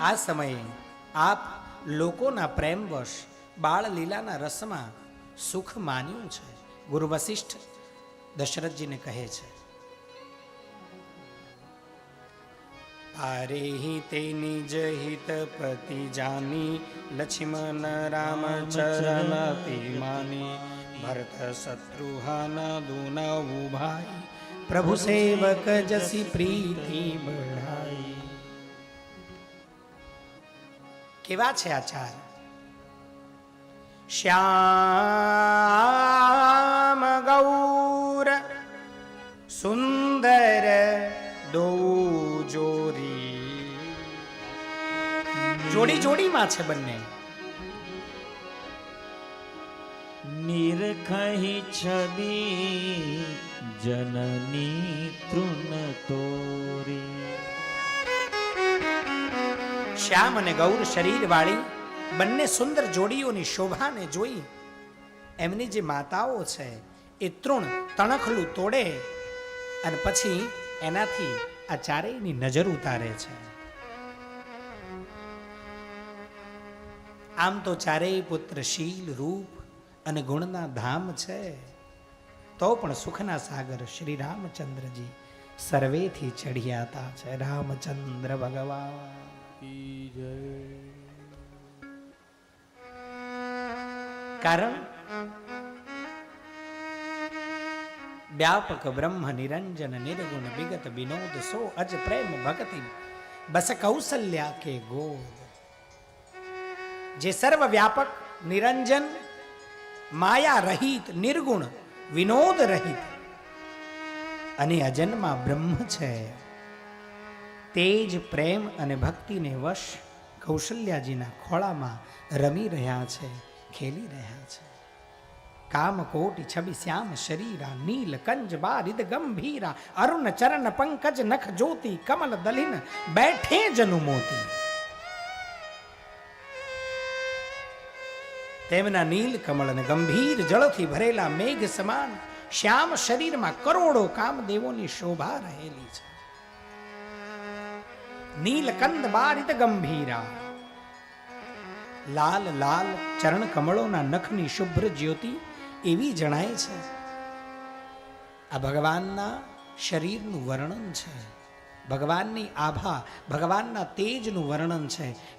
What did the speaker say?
આ સમયે આપ લોકોના પ્રેમવશ બાળલીલાના રસમાં સુખ માન્યું છે. ગુરુ વશિષ્ઠ દશરથજીને કહે છે, પારે તે નિજ હિત પતિ જાની, લક્ષ્મણ રામ ચરણ માની. ભરત શત્રુહન દુન ઉભાઈ પ્રભુ સેવક જસી પ્રીતિ બઢાઈ. કેવા છે આચાર. શ્યામ ગૌર સુંદર દો જોરી જોડી જોડીમાં છે બંને. નિરખહી છબી જનની તૃણ શ્યામ અને ગૌર શરીર વાળી બંને સુંદર જોડીઓની શોભાને જોઈ એમની જે માતાઓ છે એ તૃણ તણખલું તોડે અને પછી એનાથી આ ચારેયની નજર ઉતારે છે. આમ તો ચારેય પુત્ર શીલ, રૂપ અને ગુણના ધામ છે. તો પણ સુખના સાગર શ્રી રામચંદ્રજી સર્વેથી ચઢિયાતા છે. રામચંદ્ર ભગવાન. કારણ? વ્યાપક બ્રહ્મ નિરંજન નિર્ગુણ વિગત વિનોદ સો અજ પ્રેમ ભક્તિ. બસ કૌશલ્યા કે ગોદ. જે સર્વ વ્યાપક નિરંજન, માયા રહિત, નિર્ગુણ, વિનોદ રહિત. અને અજન્મા બ્રહ્મ છે. તે પ્રેમ અને ભક્તિને વશ કૌશલ્યાજીના ખોળામાં રમી રહ્યા છે, ખેલી રહ્યા છે. કામ કોટી છબી શ્યામ શરીરા, નીલ કંજ બારિદ ગંભીરા, અરુણ ચરણ પંકજ નખ જ્યોતિ, કમલ દલિન બેઠે જનુ મોતી તેમના નીલ કમળ અને ગંભીર જળથી ભરેલા મેઘ સમાન શ્યામ શરીરમાં કરોડો કામદેવોની શોભા રહેલી છે. નીલકંદ બારિત ગંભીરા. લાલ લાલ ચરણ કમળોના નખની શુભ્ર જ્યોતિ એવી જણાય છે. આ ભગવાનના શરીરનું વર્ણન છે. ભગવાનની આભા, ભગવાનના તેજનું વર્ણન છે.